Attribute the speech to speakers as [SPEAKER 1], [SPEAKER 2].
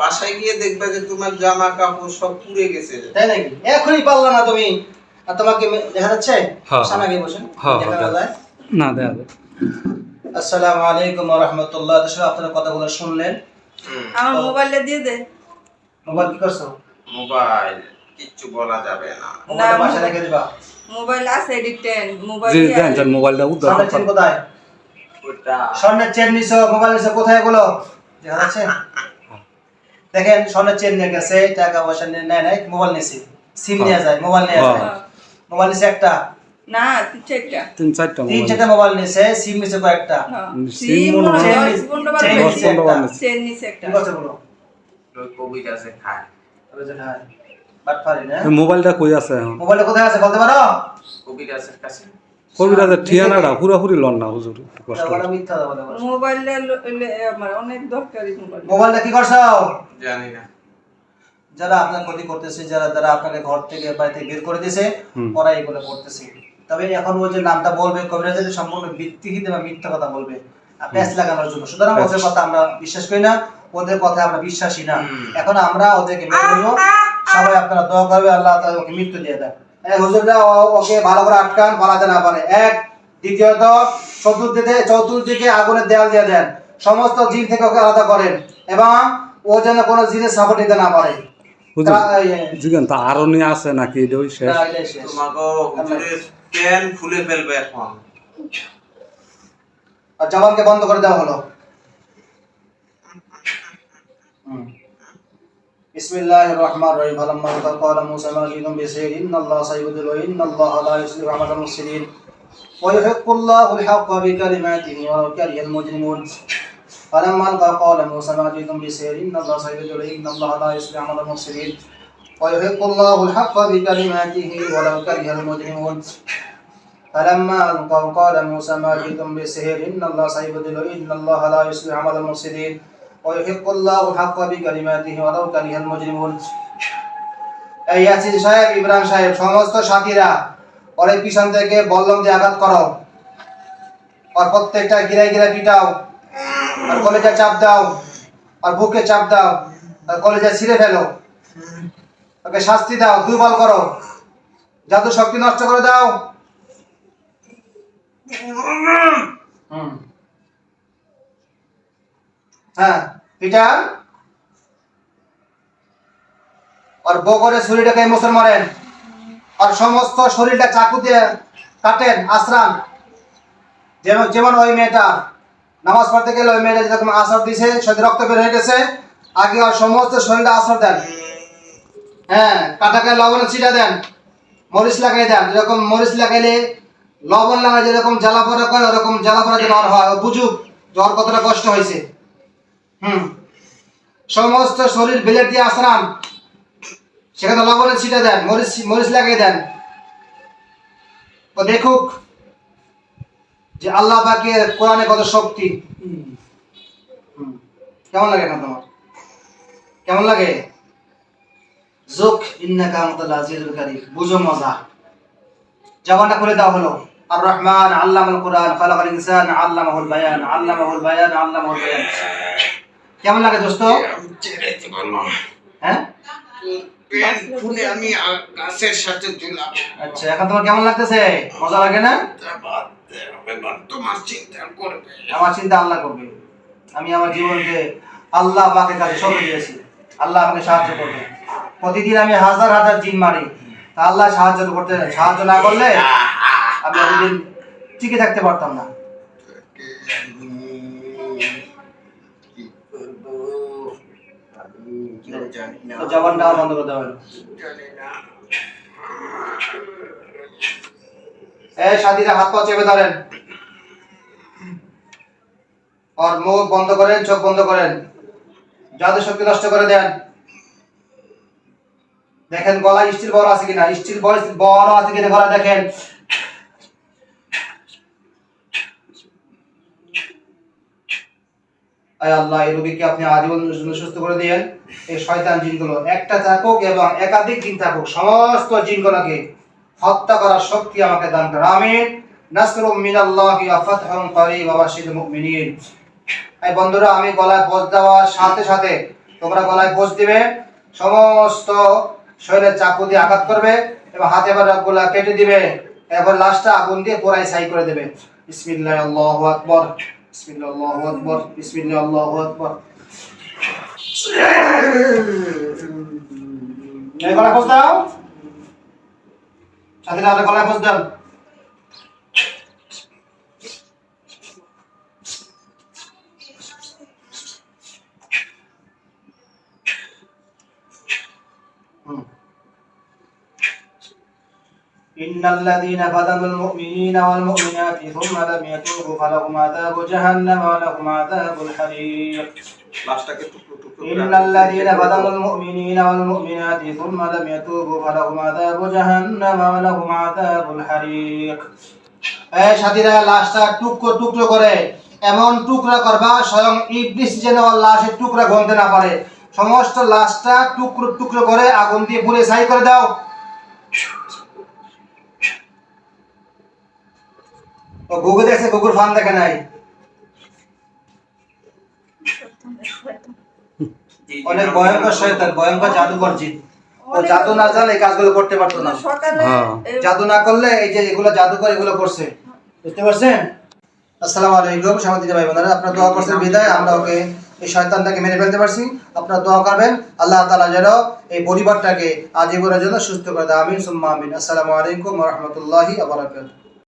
[SPEAKER 1] বাসায় গিয়ে দেখবে যে তোমার জামা কাপড় সব পুড়ে গেছে।
[SPEAKER 2] তাই নাকি? এখনই পারলা না তুমি। আর তোমাকে দেখা যাচ্ছে?
[SPEAKER 3] হ্যাঁ।
[SPEAKER 2] সামনে গিয়ে বসেন।
[SPEAKER 3] হ্যাঁ,
[SPEAKER 2] দেখা
[SPEAKER 3] হ্যাঁ। না দেয়া যায়
[SPEAKER 2] আসসালামু আলাইকুম ওয়া রাহমাতুল্লাহ। দর্শক আপনারা কথাগুলো শুনলেন।
[SPEAKER 4] আমার মোবাইলে দিয়ে দে।
[SPEAKER 2] মোবাইল কি করছ?
[SPEAKER 1] মোবাইল কিচ্ছু বলা যাবে না।
[SPEAKER 2] মোবাইল
[SPEAKER 4] না,
[SPEAKER 2] বাসায় রেখে দিবা।
[SPEAKER 4] মোবাইল আছে এডিক্টেড মোবাইল
[SPEAKER 3] জি
[SPEAKER 4] দিয়ে
[SPEAKER 3] দেন দেন মোবাইলটা উদ্ধার
[SPEAKER 2] চেন কোথায়?
[SPEAKER 1] ওটা।
[SPEAKER 2] স্বর্ণের চেন নিছো মোবাইল নিছো কোথায় এগুলো? দেখা যাচ্ছে? দেখেন স্বর্ণের চেন নিয়ে গেছে টাকা পয়সা নিয়ে নেয় নাই মোবাইল নিছে সিম নিয়ে যায় মোবাইল নিয়ে যায়।
[SPEAKER 3] হ্যাঁ।
[SPEAKER 2] মোবাইল নিছে একটা?
[SPEAKER 4] না
[SPEAKER 3] তিন চারটা।
[SPEAKER 2] তিন চারটা মোবাইল নিছে সিম কয়েকটা।
[SPEAKER 3] সিম হয়
[SPEAKER 4] হয়
[SPEAKER 2] চেন একটা।
[SPEAKER 3] নিছে।
[SPEAKER 4] চেন নিছে একটা।
[SPEAKER 2] কি করছে বলো?
[SPEAKER 1] ওই কবিরাজে খায়।
[SPEAKER 2] বাট পারি না?
[SPEAKER 3] মোবাইলটা কই আছে এখন?
[SPEAKER 2] মোবাইলটা কোথায় আছে বলতে পারো?
[SPEAKER 1] কবিরাজের কাছে।
[SPEAKER 3] কবিরাজের ঠিয়ানাটা পুরোপুরি লন না হুজুর কষ্ট
[SPEAKER 2] বলো
[SPEAKER 3] করে।
[SPEAKER 2] মিথ্যা কথা বলে বলো।
[SPEAKER 4] মোবাইলে ল- লে- আমার অনেক দরকারি
[SPEAKER 2] মোবাইলটা কি করছ?
[SPEAKER 1] জানি না।
[SPEAKER 2] যারা আপনার ক্ষতি করতেছে যারা যারা আপনাকে ঘর থেকে বাড়ি থেকে বের করে দিয়েছে ওরা এগুলো করতেছে তবে এখন ও যে নামটা বলবে কবিরাজের সম্পূর্ণ ভিত্তিহীন এবং মিথ্যা কথা বলবে আর প্যাচ লাগানোর জন্য। সুতরাং ওদের কথা আমরা বিশ্বাস করি না ওদের কথা আমরা বিশ্বাসী না। এখন আমরা ওদেরকে মেনে নিব। সবাই আপনারা দোয়া করবে আল্লাহ তাআলা ওকে মৃত্যু দিয়ে দেয় হুজুররা ওকে ভালো করে আটকান পালাতে না পারে। এক দ্বিতীয়ত চতুর্দিকে চতুর্দিকে আগুনের দেয়াল দিয়ে দেন। সমস্ত জিন থেকে ওকে আলাদা করেন এবং ও যেন কোনো জিনের সাপোর্ট নিতে না পারে।
[SPEAKER 3] হুজুর
[SPEAKER 2] তা- এই-
[SPEAKER 3] জিগান তা আরও নিয়ে আছে নাকি? ওই শেষ।
[SPEAKER 2] এটাই শেষ।
[SPEAKER 1] প্যান খুলে ফেলবে এখন।
[SPEAKER 2] আর জবানকে বন্ধ করে দেওয়া হলো। بسم الله الرحمن الرحيم فلما وقد قال موسى ما جئتم بسير ان الله سيبدل ان الله لا يصلح عمل المرسلين ويحق الله الحق بكلماته ولو كره المجرمون فلما القى قال موسى ما جئتم بسير ان الله سيبدل ان الله لا يصلح عمل المرسلين ويحق الله الحق بكلماته ولو كره المجرمون فلما القوا قال موسى ما جئتم بسحر ان الله سيبدل ان الله لا يصلح عمل المفسدين ويحق الله الحق بكلماته ولو كره المجرمون এই ইয়াসিন সাহেব ইব্রাহিম সাহেব সমস্ত সাথীরা ওরে পিছন থেকে বল্লম দিয়ে আঘাত করো আর প্রত্যেকটা গিরাই গিরাই পিটাও আর কলেজা চাপ দাও আর বুকে চাপ দাও আর কলেজা ছিঁড়ে ফেলো ওকে শাস্তি দাও দুর্বল করো জাদু শক্তি নষ্ট করে দাও হুম হ্যাঁ আর বগরে শরীরটাকে মোসর মারেন। আর সমস্ত শরীরটা চাকু দিয়ে কাটেন, আশ্রান। যেমন যেমন ওই মেয়েটা, নামাজ পড়তে গেলে ওই মেয়েটা যেরকম আসর দিছে রক্ত বের হয়ে গেছে, আগে ওর সমস্ত শরীরটা আসর দেন। হ্যাঁ কাটাকে লবণের ছিটা দেন, মরিচ লাগাই দেন। যেরকম মরিচ লাগাইলে লবণ লাগাই যেরকম জ্বালা পড়া করে, ওরকম জ্বালা পড়া হয়। বুঝুক জ্বর কতটা কষ্ট হয়েছে। সমস্ত শরীর বিলেট দিয়ে আসরান সেখানে লবণের ছিটা দেন, মরিচ মরিচ লাগাই দেন। ও দেখুক যে আল্লাহ পাকের কোরআনে কত শক্তি। কেমন লাগে এখন তোমার? কেমন লাগে? জোক আজিজুল কারীম। বুঝো মজা। জবানটা খুলে দেওয়া হলো। আর রহমান আল্লামাল কোরআন, খালাকাল ইনসান, আল্লামাহুল বায়ান আল্লামাহুল বায়ান আল্লামাহুল বায়ান। কেমন লাগে দোস্ত? হ্যাঁ? আচ্ছা এখন তোমার কেমন লাগতেছে? মজা লাগে আমার চিন্তা আল্লাহ করবে। আমি আমার জীবনকে আল্লাহ সঁপে দিয়েছি। আমাকে সাহায্য করবে। প্রতিদিন আমি হাজার হাজার জিন মারি। তা আল্লাহ সাহায্য করতে সাহায্য না করলে আমি টিকে থাকতে পারতাম না। জবানটা বন্ধ করে দেওয়া হলো
[SPEAKER 1] জানি না।
[SPEAKER 2] এই সাথীরা হাত পা চেপে ধরেন। আর মুখ বন্ধ করেন চোখ বন্ধ করেন। জাদু শক্তি নষ্ট করে দেন। দেখেন গলা স্টিল বড় আছে কিনা? স্টিল বড় আছে কিনা গলা দেখেন। আয় আল্লাহ এই রোগীকে আপনি আজীবনের জন্য সুস্থ করে দিয়েন। এই শয়তান জিনগুলো একটা থাকুক এবং একাধিক জিন থাকুক, সমস্ত জিনগুলোকে হত্যা করার শক্তি আমাকে দান করে। আমিন। নাসরুম মিনাল্লাহি ওয়া ফাতহুন করিব ওয়া বাশিরুল মুমিনিন। এই বন্ধুরা, আমি গলায় বজ দেওয়ার সাথে সাথে তোমরা গলায় পোষ দিবে। সমস্ত শরীরে চাকু দিয়ে আঘাত করবে এবং হাতে গলা কেটে দিবে। এবার লাশটা আগুন দিয়ে পোড়াই ছাই করে দেবে। বিসমিল্লাহ আল্লাহু আকবার। বিসমিল্লাহ আল্লাহু আকবার। বিসমিল্লাহ আল্লাহু আকবার। এই গলায় পোষ দাও সাথে সাথে গলায় পোষ দাও হুম। إن الذين فتنوا المؤمنين والمؤمنات ثم لم يتوبوا فلهم عذاب جهنم ولهم عذاب الحريق
[SPEAKER 1] টুকরো টুকরো
[SPEAKER 2] মুমিনিনা ওয়াল মুমিনাতি সুম্মা লাম ইয়াতুবু ফালাহুম আযাবু জাহান্নাম ওয়া লাহুম আযাবুল এই সাথীরা লাশটা টুকরো টুকরো করে এমন করবা স্বয়ং ইবলিস যেন লাশের টুকরা গন্ধে না পারে। সমস্ত লাশটা টুকরো টুকরো করে আগুন দিয়ে পুড়ে ছাই করে দাও। ও গুগু দেখছে গুগুর ফান দেখে নাই। অনেক ভয়ঙ্কর শয়তান ভয়ঙ্কর জাদুকর জিন। ও জাদু না জানলে এই কাজগুলো করতে পারতো না।
[SPEAKER 3] হ্যাঁ।
[SPEAKER 2] জাদু না করলে এই যে এগুলো জাদুকর এগুলো করছে। বুঝতে পারছেন? আসসালামু আলাইকুম সামাজিক ভাই বোনেরা। আপনারা দোয়া করছেন বিদায়। আমরা ওকে এই শয়তানটাকে মেরে ফেলতে পারছি। আপনারা দোয়া করবেন। আল্লাহ তাআলা যেন এই পরিবারটাকে আজীবনের জন্য সুস্থ করে দেয়। আমিন সুম্মা আমিন। আসসালামু আলাইকুম ওয়া রাহমাতুল্লাহি ওয়া বারাকাতুহু।